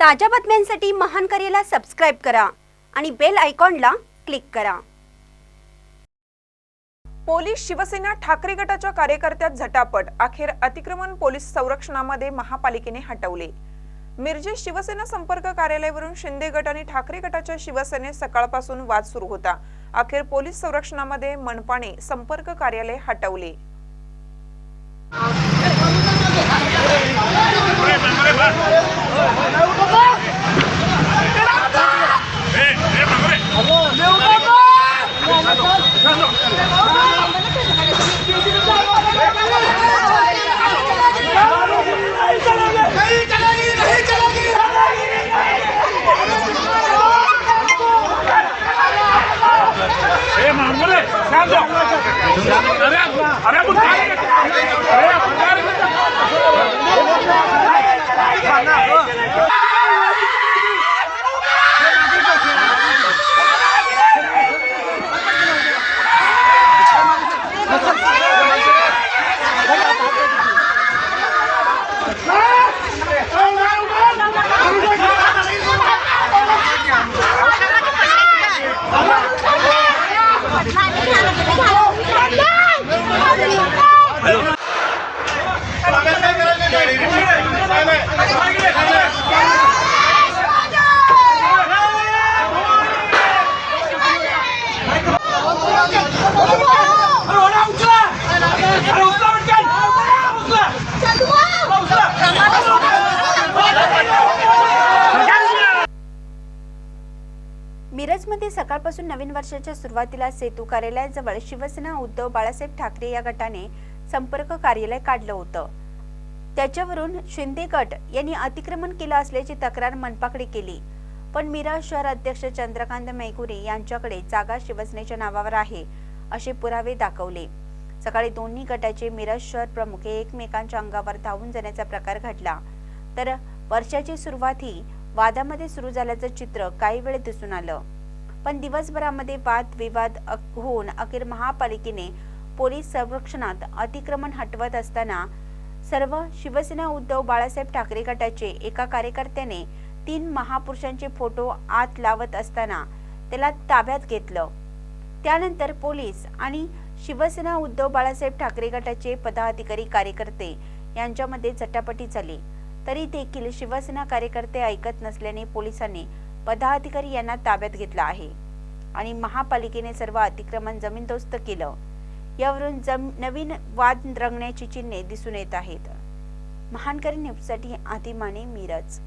ताज्या बातम्यांसाठी महान करेला सबस्क्राईब करा आणि बेल आयकॉनला क्लिक करा. पोलीस शिवसेना ठाकरे गटाच्या कार्यकर्त्यात झटापट अखेर अतिक्रमण पोलीस संरक्षणामध्ये महापालिकेने हटवले. मिरजे शिवसेना संपर्क कार्यालयावरून शिंदे गट आणि ठाकरे गटाच्या शिवसेनेत सकाळपासून वाद सुरू होता. अखेर पोलीस संरक्षणामध्ये मनपाने संपर्क कार्यालय हटवले. मिरजमध्ये सकाळपासून नवीन वर्षाच्या सुरुवातीला सेतू कार्यालयाजवळ शिवसेना उद्धव बाळासाहेब ठाकरे या गटाने संपर्क कार्यालय काढलं होतं. त्याच्यावरून शिंदे गट यांनी अतिक्रमण केलं असल्याची तक्रार मनपाकडे केली. पण मिरज शहर अध्यक्ष चंद्रकांत मैगुरे यांच्याकडे जागा शिवसेनेच्या नावावर आहे असे पुरावे दाखवले. सकाळी दोन्ही गटाचे मिरज शहर प्रमुख हे एकमेकांच्या अंगावर धावून जाण्याचा प्रकार घडला. तर वर्षाची सुरुवात ही वादामध्ये सुरू झाल्याचं चित्र काही वेळ दिसून आलं. पण दिवसभरामध्ये वाद विवाद होऊन अखेर महापालिकेने पोलीस संरक्षणात अतिक्रमण हटवत असताना सर्व शिवसेना उद्धव बाळासाहेब ठाकरे गटाचे एका कार्यकर्त्याने तीन महापुरुषांचे फोटो आत लावत असताना त्याला ताब्यात घेतलं. त्यानंतर पोलीस आणि शिवसेना उद्धव बाळासाहेब ठाकरे गटाचे पदाधिकारी कार्यकर्ते यांच्यामध्ये झटापटी झाली. तरी देखील शिवसेना कार्यकर्ते ऐकत नसल्याने पोलिसांनी पदाधिकारी यांना ताब्यात घेतला आहे आणि महापालिकेने सर्व अतिक्रमण जमीनदोस्त केलं. यावरून जम नवीन वाद रंगण्याची चिन्हे दिसून येत आहेत. महानकरी न्यूजसाठी आदिमाने मिरज.